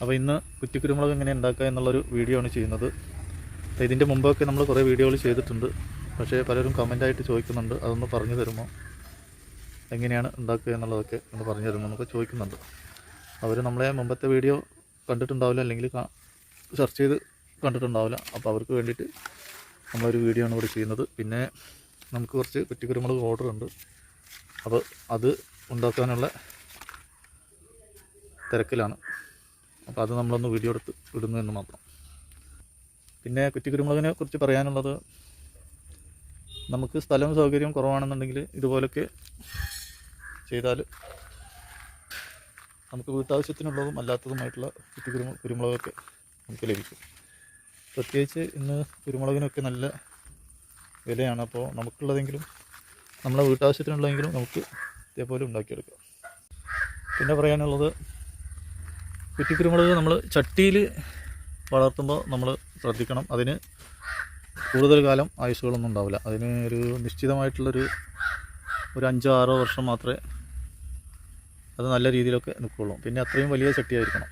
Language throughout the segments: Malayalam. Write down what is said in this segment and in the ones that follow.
അപ്പോൾ ഇന്ന് കുറ്റിക്കുരുമുളക് എങ്ങനെ ഉണ്ടാക്കുക എന്നുള്ളൊരു വീഡിയോ ആണ് ചെയ്യുന്നത്. അപ്പോൾ ഇതിന്റെ മുമ്പൊക്കെ നമ്മൾ കുറേ വീഡിയോകൾ ചെയ്തിട്ടുണ്ട്. പക്ഷേ പലരും കമന്റായിട്ട് ചോദിക്കുന്നുണ്ട്. അതൊന്ന് പറഞ്ഞു തരുമോ? എങ്ങനെയാണ് ഉണ്ടാക്കുക എന്നുള്ളതൊക്കെ ഒന്ന് പറഞ്ഞു തരുമോ എന്നൊക്കെ ചോദിക്കുന്നുണ്ട്. അവർ നമ്മളെ മുമ്പത്തെ വീഡിയോ കണ്ടിട്ടുണ്ടാവില്ല. അല്ലെങ്കിൽ സെർച്ച് ചെയ്ത് കണ്ടിട്ടുണ്ടാവില്ല. അപ്പോൾ അവർക്ക് വേണ്ടിയിട്ട് നമ്മളൊരു വീഡിയോ ആണ് ഇവിടെ ചെയ്യുന്നത്. പിന്നെ നമുക്ക് കുറച്ച് കുറ്റിക്കുരുമുളക് ഓർഡർ ഉണ്ട്. അപ്പോൾ അത് ഉണ്ടാക്കാനുള്ള തിരക്കിലാണ്. അപ്പോൾ അത് നമ്മളൊന്ന് വീഡിയോ എടുത്ത് ഇടുന്നു എന്ന് മാത്രം. പിന്നെ കുറ്റിക്കുരുമുളകിനെ കുറിച്ച് പറയാനുള്ളത് നമുക്ക് സ്ഥലം സൗകര്യവും കുറവാണെന്നുണ്ടെങ്കിൽ ഇതുപോലൊക്കെ ചെയ്താൽ നമുക്ക് വീട്ടാവശ്യത്തിനുള്ളതും അല്ലാത്തതുമായിട്ടുള്ള കുറ്റിക്കുരുമു കുരുമുളകൊക്കെ നമുക്ക് ലഭിക്കും. പ്രത്യേകിച്ച് ഇന്ന് കുരുമുളകിനൊക്കെ നല്ല വിലയാണ്. അപ്പോൾ നമുക്കുള്ളതെങ്കിലും നമ്മളെ വീട്ടാവശ്യത്തിനുള്ളതെങ്കിലും നമുക്ക് ഇതേപോലെ ഉണ്ടാക്കിയെടുക്കാം. പിന്നെ പറയാനുള്ളത് കുറ്റിക്കുരുമുളക് നമ്മൾ ചട്ടിയിൽ വളർത്തുമ്പോൾ നമ്മൾ ശ്രദ്ധിക്കണം. അതിന് കൂടുതൽ കാലം ആയുസ്സുകളൊന്നും ഉണ്ടാവില്ല. അതിന് ഒരു നിശ്ചിതമായിട്ടുള്ളൊരു ഒരു അഞ്ചോ ആറോ വർഷം മാത്രമേ അത് നല്ല രീതിയിലൊക്കെ നിൽക്കുകയുള്ളൂ പിന്നെ അത്രയും വലിയ ചട്ടിയായിരിക്കണം.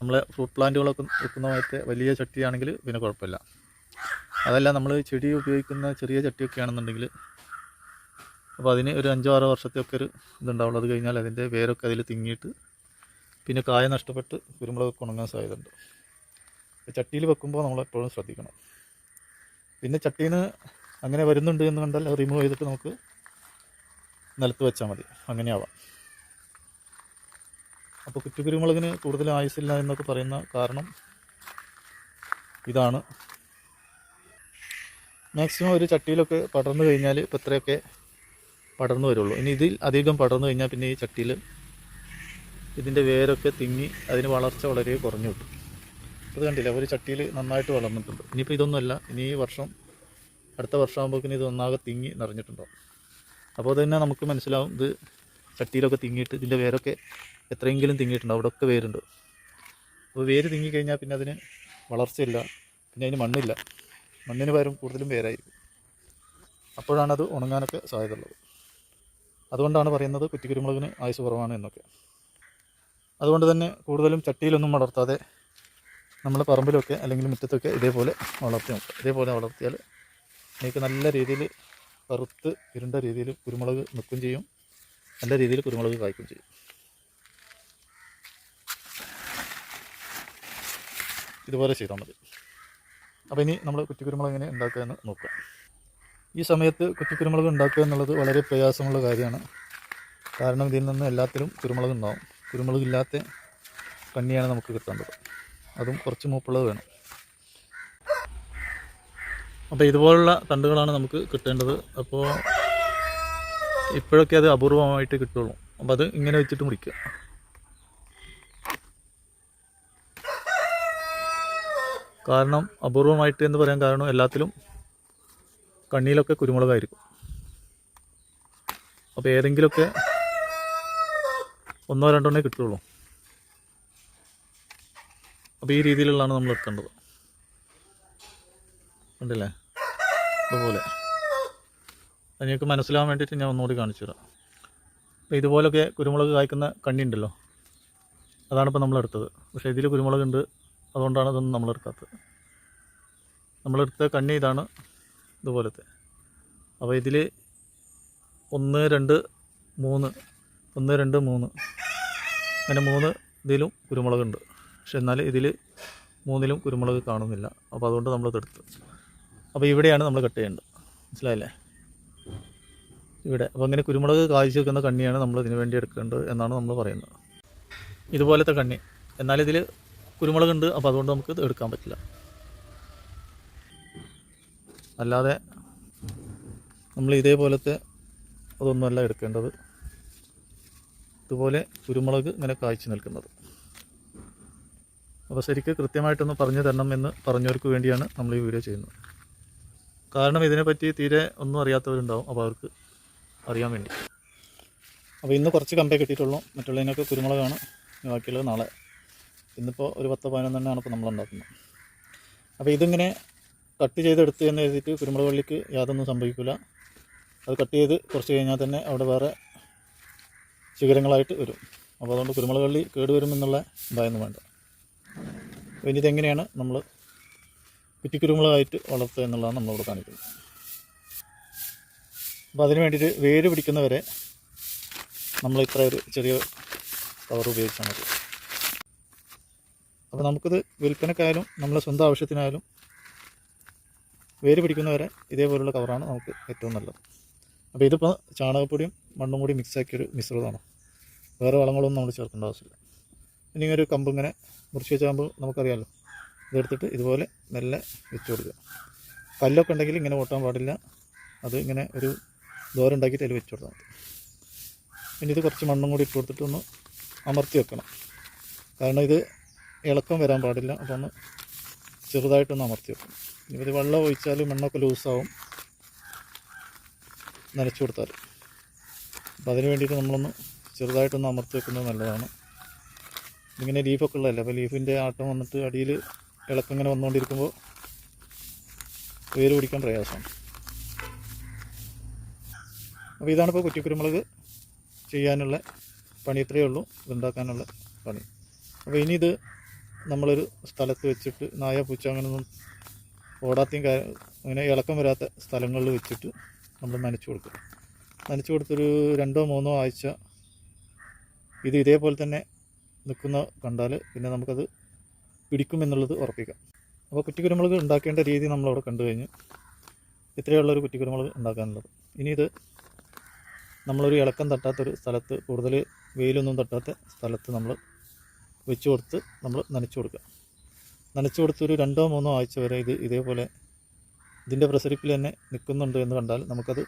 നമ്മളെ ഫ്രൂട്ട് പ്ലാന്റുകളൊക്കെ വെക്കുന്ന പോലത്തെ വലിയ ചട്ടിയാണെങ്കിൽ പിന്നെ കുഴപ്പമില്ല. അതല്ല നമ്മൾ ചെടി ഉപയോഗിക്കുന്ന ചെറിയ ചട്ടിയൊക്കെ ആണെന്നുണ്ടെങ്കിൽ അപ്പോൾ അതിന് ഒരു അഞ്ചോ ആറോ വർഷത്തെയൊക്കെ ഒരു ഇതുണ്ടാവുള്ളൂ. അത് കഴിഞ്ഞാൽ അതിന്റെ വേരൊക്കെ അതിൽ തിങ്ങിയിട്ട് പിന്നെ കായ നഷ്ടപ്പെട്ട് കുരുമുളക് ഉണങ്ങാൻ സാധ്യതയുണ്ട്. ചട്ടിയിൽ വെക്കുമ്പോൾ നമ്മൾ എപ്പോഴും ശ്രദ്ധിക്കണം. പിന്നെ ചട്ടിയിൽ നിന്ന് അങ്ങനെ വരുന്നുണ്ട് എന്ന് കണ്ടാൽ അത് റിമൂവ് ചെയ്തിട്ട് നമുക്ക് നിലത്ത് വെച്ചാൽ മതി. അങ്ങനെയാവാം അപ്പോൾ കുറ്റുകുരുമുളകിന് കൂടുതൽ ആയുസില്ല എന്നൊക്കെ പറയുന്ന കാരണം ഇതാണ്. മാക്സിമം ഒരു ചട്ടിയിലൊക്കെ പടർന്നു കഴിഞ്ഞാൽ ഇപ്പോൾ ഇത്രയൊക്കെ പടർന്നു വരുള്ളൂ. ഇനി ഇതിൽ അധികം പടർന്നു കഴിഞ്ഞാൽ പിന്നെ ഈ ചട്ടിയിൽ ഇതിന്റെ വേരൊക്കെ തിങ്ങി അതിന് വളർച്ച വളരെ കുറഞ്ഞു കിട്ടും. അത് കണ്ടില്ല? ഒരു ചട്ടിയിൽ നന്നായിട്ട് വളർന്നിട്ടുണ്ട്. ഇനിയിപ്പോൾ ഇതൊന്നുമല്ല. ഇനി ഈ വർഷം അടുത്ത വർഷമാകുമ്പോഴേക്കും ഇത് ഒന്നാകെ തിങ്ങി നിറഞ്ഞിട്ടുണ്ടാവും അപ്പോൾ തന്നെ നമുക്ക് മനസ്സിലാവും ഇത് ചട്ടിയിലൊക്കെ തിങ്ങിയിട്ട് ഇതിന്റെ വേരൊക്കെ എത്രയെങ്കിലും തിങ്ങിയിട്ടുണ്ടാവും അവിടെയൊക്കെ വേരുണ്ട്. അപ്പോൾ വേര് തിങ്ങിക്കഴിഞ്ഞാൽ പിന്നെ അതിന് വളർച്ചയില്ല. പിന്നെ അതിന് മണ്ണില്ല. മണ്ണിന് പകരം കൂടുതലും വേരായിരിക്കും. അപ്പോഴാണത് ഉണങ്ങാനൊക്കെ സാധ്യതയുള്ളത്. അതുകൊണ്ടാണ് പറയുന്നത് കുറ്റിക്കുരുമുളകിന് ആയുസ് കുറവാണ് എന്നൊക്കെ. അതുകൊണ്ട് തന്നെ കൂടുതലും ചട്ടിയിലൊന്നും വളർത്താതെ നമ്മൾ പറമ്പിലൊക്കെ അല്ലെങ്കിൽ മുറ്റത്തൊക്കെ ഇതേപോലെ വളർത്തി നോക്കുക. ഇതേപോലെ വളർത്തിയാൽ നിങ്ങൾക്ക് നല്ല രീതിയിൽ കറുത്ത് ഇരുണ്ട രീതിയിൽ കുരുമുളക് നിൽക്കും ചെയ്യും. നല്ല രീതിയിൽ കുരുമുളക് കായ്ക്കും ചെയ്യും. ഇതുപോലെ ചെയ്താൽ മതി. അപ്പോൾ ഇനി നമ്മൾ കുറ്റിക്കുരുമുളക് എങ്ങനെ ഉണ്ടാക്കുക എന്ന് നോക്കാം ഈ സമയത്ത് കുറ്റിക്കുരുമുളക് ഉണ്ടാക്കുക എന്നുള്ളത് വളരെ പ്രയാസമുള്ള കാര്യമാണ്. കാരണം ഇതിൽ നിന്ന് എല്ലാത്തിലും കുരുമുളക് ഉണ്ടാവും. കുരുമുളക് ഇല്ലാത്ത കണ്ണിയാണ് നമുക്ക് കിട്ടേണ്ടത്. അതും കുറച്ച് മൂപ്പുള്ളത് വേണം. അപ്പോൾ ഇതുപോലുള്ള തണ്ടുകളാണ് നമുക്ക് കിട്ടേണ്ടത്. അപ്പോൾ ഇപ്പോഴൊക്കെ അത് അപൂർവമായിട്ട് കിട്ടുള്ളൂ. അപ്പോൾ അത് ഇങ്ങനെ വെച്ചിട്ട് മുടിക്കുക കാരണം അപൂർവമായിട്ട് എന്ന് പറയാൻ കാരണം എല്ലാത്തിലും കണ്ണിയിലൊക്കെ കുരുമുളകായിരിക്കും. അപ്പോൾ ഏതെങ്കിലുമൊക്കെ ഒന്നോ രണ്ടോ രണ്ടെണ്ണേ കിട്ടുള്ളൂ. അപ്പോൾ ഈ രീതിയിലുള്ളതാണ് നമ്മൾ എടുക്കേണ്ടത്. ഉണ്ടല്ലേ അതുപോലെ അത് നിങ്ങൾക്ക് മനസ്സിലാവാൻ വേണ്ടിയിട്ട് ഞാൻ ഒന്നുകൂടി കാണിച്ചു തരാം. അപ്പോൾ ഇതുപോലൊക്കെ കുരുമുളക് കായ്ക്കുന്ന കണ്ണി ഉണ്ടല്ലോ അതാണ് ഇപ്പോൾ നമ്മളെടുത്തത് പക്ഷേ ഇതിൽ കുരുമുളക് ഉണ്ട് അതുകൊണ്ടാണ് ഇതൊന്നും നമ്മളെടുക്കാത്തത് നമ്മളെടുത്ത കണ്ണി ഇതാണ്. ഇതുപോലത്തെ. അപ്പോൾ ഇതിൽ ഒന്ന് രണ്ട് മൂന്ന് ഒന്ന് രണ്ട് മൂന്ന്. അങ്ങനെ മൂന്ന് ഇതിലും കുരുമുളകുണ്ട്. പക്ഷെ എന്നാൽ ഇതിൽ മൂന്നിലും കുരുമുളക് കാണുന്നില്ല. അപ്പോൾ അതുകൊണ്ട് നമ്മൾ എടുത്തു. അപ്പോൾ ഇവിടെയാണ് നമ്മൾ കട്ട് ചെയ്യേണ്ടത്. മനസ്സിലായില്ലേ? ഇവിടെ. അപ്പോൾ അങ്ങനെ കുരുമുളക് കാഴ്ച വെക്കുന്ന കണ്ണിയാണ് നമ്മൾ ഇതിനു വേണ്ടി എടുക്കേണ്ടത് എന്നാണ് നമ്മൾ പറയുന്നത്. ഇതുപോലത്തെ കണ്ണി. എന്നാൽ കുരുമുളക് ഉണ്ട് അപ്പോൾ അതുകൊണ്ട് നമുക്ക് ഇത് എടുക്കാൻ പറ്റില്ല. അല്ലാതെ നമ്മൾ ഇതേപോലത്തെ അതൊന്നുമല്ല എടുക്കേണ്ടത്. ഇതുപോലെ കുരുമുളക് ഇങ്ങനെ കായ്ച്ചു നിൽക്കുന്നത്. അപ്പോൾ ശരിക്കും കൃത്യമായിട്ടൊന്ന് പറഞ്ഞു തരണം എന്ന് പറഞ്ഞവർക്ക് വേണ്ടിയാണ് നമ്മൾ ഈ വീഡിയോ ചെയ്യുന്നത്. കാരണം ഇതിനെപ്പറ്റി തീരെ ഒന്നും അറിയാത്തവരുണ്ടാവും അപ്പോൾ അവർക്ക് അറിയാൻ വേണ്ടി. അപ്പോൾ ഇന്ന് കുറച്ച് കമ്പേ കിട്ടിയിട്ടുള്ളൂ. മറ്റുള്ളതിനൊക്കെ കുരുമുളകാണ്. ബാക്കിയുള്ളത് നാളെ. ഇന്നിപ്പോൾ ഒരു പത്ത് പതിനൊന്നെണ്ണമാണ് ഇപ്പോൾ നമ്മൾ ഉണ്ടാക്കുന്നത്. അപ്പോൾ ഇതിങ്ങനെ കട്ട് ചെയ്തെടുത്ത് എന്ന് എഴുതിയിട്ട് കുരുമുളക് വള്ളിക്ക് യാതൊന്നും സംഭവിക്കില്ല അത് കട്ട് ചെയ്ത് കുറച്ച് കഴിഞ്ഞാൽ തന്നെ അവിടെ വേറെ ശിഖരങ്ങളായിട്ട് വരും. അപ്പോൾ അതുകൊണ്ട് കുരുമുളക് വള്ളി കേടുവരുമെന്നുള്ള ഭയമൊന്നും വേണ്ട. ഇനി ഇതെങ്ങനെയാണ് നമ്മൾ കുറ്റിക്കുരുമുളകായിട്ട് വളർത്തുക എന്നുള്ളതാണ് നമ്മളിവിടെ കാണിക്കുന്നത്. അപ്പോൾ അതിന് വേണ്ടിയിട്ട് വേര് പിടിക്കുന്നവരെ നമ്മൾ ഇത്ര ഒരു ചെറിയ കവർ ഉപയോഗിച്ചാൽ മതി. അപ്പോൾ നമുക്കിത് വിൽപ്പനക്കായാലും നമ്മളെ സ്വന്തം ആവശ്യത്തിനായാലും വേര് പിടിക്കുന്നവരെ ഇതേപോലുള്ള കവറാണ് നമുക്ക് ഏറ്റവും നല്ലത്. അപ്പോൾ ഇതിപ്പോൾ ചാണകപ്പൊടിയും മണ്ണും കൂടി മിക്സ് ആക്കിയൊരു മിശ്രിതമാണ്. വേറെ വളങ്ങളൊന്നും നമ്മൾ ചേർക്കേണ്ട ആവശ്യമില്ല. ഇനി ഒരു കമ്പ് ഇങ്ങനെ മുറിച്ച് വെച്ചാകുമ്പോൾ നമുക്കറിയാമല്ലോ ഇതെടുത്തിട്ട് ഇതുപോലെ മെല്ലെ വെച്ച് കൊടുക്കുക. കല്ലൊക്കെ ഉണ്ടെങ്കിൽ ഇങ്ങനെ ഓട്ടാൻ പാടില്ല. അത് ഇങ്ങനെ ഒരു ദോരം ഉണ്ടാക്കിയിട്ട് അതിൽ വെച്ച് കൊടുത്താൽ മതി. ഇനി ഇത് കുറച്ച് മണ്ണും കൂടി ഇട്ട് കൊടുത്തിട്ട് ഒന്ന് അമർത്തി വെക്കണം. കാരണം ഇത് ഇളക്കം വരാൻ പാടില്ല. അപ്പോൾ ഒന്ന് ചെറുതായിട്ടൊന്ന് അമർത്തി വെക്കും. ഇവർ വെള്ളം ഒഴിച്ചാൽ മണ്ണൊക്കെ ലൂസാവും. നനച്ചു കൊടുത്താൽ അപ്പോൾ അതിന് വേണ്ടിയിട്ട് നമ്മളൊന്ന് ചെറുതായിട്ടൊന്ന് അമർത്തി വെക്കുന്നത് നല്ലതാണ്. ഇങ്ങനെ ലീഫൊക്കെ ഉള്ളതല്ലേ? അപ്പോൾ ലീഫിന്റെ ആട്ടം വന്നിട്ട് അടിയിൽ ഇളക്കം ഇങ്ങനെ വന്നുകൊണ്ടിരിക്കുമ്പോൾ വേര് പിടിക്കാൻ പ്രയാസമാണ്. അപ്പോൾ ഇതാണിപ്പോൾ കുറ്റിക്കുരുമുളക് ചെയ്യാനുള്ള പണി. ഇത്രയേ ഉള്ളൂ. ഇതുണ്ടാക്കാനുള്ള പണി. അപ്പോൾ ഇനി ഇത് നമ്മളൊരു സ്ഥലത്ത് വെച്ചിട്ട് നായ പൂച്ച അങ്ങനെയൊന്നും ഓടാത്തയും കാര്യം അങ്ങനെ ഇളക്കം വരാത്ത സ്ഥലങ്ങളിൽ വെച്ചിട്ട് നമ്മൾ നനച്ചു കൊടുക്കും. നനച്ചു കൊടുത്തൊരു രണ്ടോ മൂന്നോ ആഴ്ച ഇത് ഇതേപോലെ തന്നെ നിൽക്കുന്ന കണ്ടാൽ പിന്നെ നമുക്കത് പിടിക്കുമെന്നുള്ളത് ഉറപ്പിക്കാം. അപ്പോൾ കുറ്റിക്കുരുമുളക് ഉണ്ടാക്കേണ്ട രീതി നമ്മളവിടെ കണ്ടു കഴിഞ്ഞു. ഇത്രയുള്ളൊരു കുറ്റിക്കുരുമുളക് ഉണ്ടാക്കാനുള്ളത്. ഇനി ഇത് നമ്മളൊരു ഇളക്കം തട്ടാത്തൊരു സ്ഥലത്ത് കൂടുതൽ വെയിലൊന്നും തട്ടാത്ത സ്ഥലത്ത് നമ്മൾ വെച്ച് കൊടുത്ത് നമ്മൾ നനച്ചു കൊടുക്കുക. നനച്ചു കൊടുത്തൊരു രണ്ടോ മൂന്നോ ആഴ്ച വരെ ഇത് ഇതേപോലെ ഇതിന്റെ പ്രസരിപ്പിൽ തന്നെ നിൽക്കുന്നുണ്ട് എന്ന് കണ്ടാൽ നമുക്കത്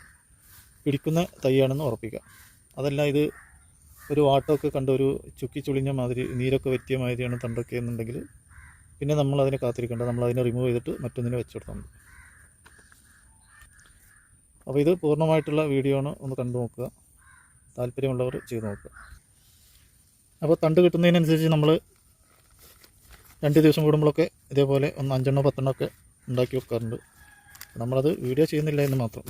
പിടിക്കുന്ന തൈയാണെന്ന് ഉറപ്പിക്കാം. അതല്ല ഇത് ഒരു വാട്ടമൊക്കെ കണ്ട ഒരു ചുക്കി ചുളിഞ്ഞ മാതിരി നീരൊക്കെ വറ്റിയ മാതിരിയാണ് തണ്ടൊക്കെ എന്നുണ്ടെങ്കിൽ പിന്നെ നമ്മൾ അതിനെ കാത്തിരിക്കേണ്ട നമ്മൾ അതിനെ റിമൂവ് ചെയ്തിട്ട് മറ്റൊന്നിനെ വെച്ച് കൊടുത്താൽ മതി. അപ്പോൾ ഇത് പൂർണമായിട്ടുള്ള വീഡിയോ ആണ് ഒന്ന് കണ്ടു നോക്കുക. താല്പര്യമുള്ളവർ ചെയ്തു നോക്കുക. അപ്പോൾ തണ്ട് കിട്ടുന്നതിനനുസരിച്ച് നമ്മൾ രണ്ട് ദിവസം കൂടുമ്പോഴൊക്കെ ഇതേപോലെ ഒന്ന് അഞ്ചെണ്ണോ പത്തെണ്ണോ ഒക്കെ ഉണ്ടാക്കി വെക്കാറുണ്ട്. നമ്മളത് വീഡിയോ ചെയ്യുന്നില്ല എന്ന് മാത്രം.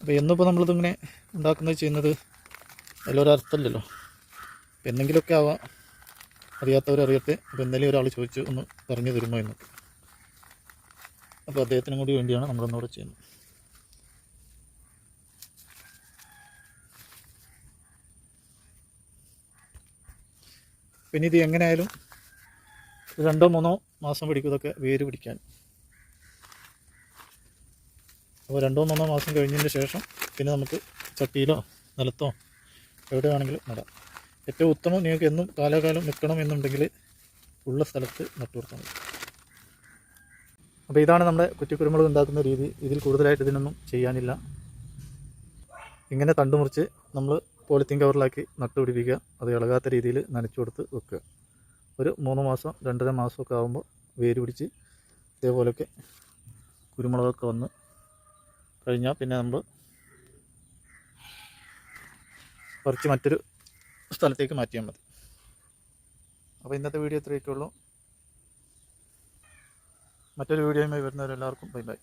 അപ്പോൾ എന്നിപ്പോൾ നമ്മളിതിങ്ങനെ ഉണ്ടാക്കുന്നത് ചെയ്യുന്നത് അതിലൊരർത്ഥമില്ലല്ലോ അപ്പോൾ എന്തെങ്കിലുമൊക്കെ ആവാം. അറിയാത്തവരറിയട്ടെ അപ്പോൾ എന്തെങ്കിലും ഒരാൾ ചോദിച്ചു ഒന്ന് പറഞ്ഞു തരുമോ എന്നൊക്കെ. അപ്പോൾ അദ്ദേഹത്തിനും കൂടി വേണ്ടിയാണ് നമ്മളൊന്നുകൂടെ ചെയ്യുന്നത്. പിന്നെ ഇത് എങ്ങനെയായാലും രണ്ടോ മൂന്നോ മാസം പിടിക്കും ഇതൊക്കെ വേര് പിടിക്കാൻ. അപ്പോൾ രണ്ടോ മൂന്നോ മാസം കഴിഞ്ഞതിന് ശേഷം പിന്നെ നമുക്ക് ചട്ടിയിലോ നിലത്തോ എവിടെ വേണമെങ്കിലും നടാം. ഏറ്റവും ഉത്തമം നിങ്ങൾക്ക് എന്നും കാലാകാലം നിൽക്കണം എന്നുണ്ടെങ്കിൽ ഉള്ള സ്ഥലത്ത് നട്ടുകൊടുത്താൽ മതി. അപ്പോൾ ഇതാണ് നമ്മുടെ കുറ്റിക്കുരുമുളക് ഉണ്ടാക്കുന്ന രീതി. ഇതിൽ കൂടുതലായിട്ട് ഇതിനൊന്നും ചെയ്യാനില്ല. ഇങ്ങനെ തണ്ടുമുറിച്ച് നമ്മൾ പോളിത്തീൻ കവറിലാക്കി നട്ടുപിടിപ്പിക്കുക അത് ഇളകാത്ത രീതിയിൽ നനച്ചു കൊടുത്ത് വെക്കുക. ഒരു മൂന്ന് മാസം രണ്ടര മാസമൊക്കെ ആകുമ്പോൾ വേര് പിടിച്ച് ഇതേപോലെയൊക്കെ കുരുമുളകൊക്കെ വന്ന് കഴിഞ്ഞാൽ പിന്നെ നമ്മൾ പറിച്ച് മറ്റൊരു സ്ഥലത്തേക്ക് മാറ്റിയാൽ മതി. അപ്പോൾ ഇന്നത്തെ വീഡിയോ ഇത്രയൊക്കെ ഉള്ളൂ മറ്റൊരു വീഡിയോയുമായി വരുന്നവരെല്ലാവർക്കും ബൈ ബൈ.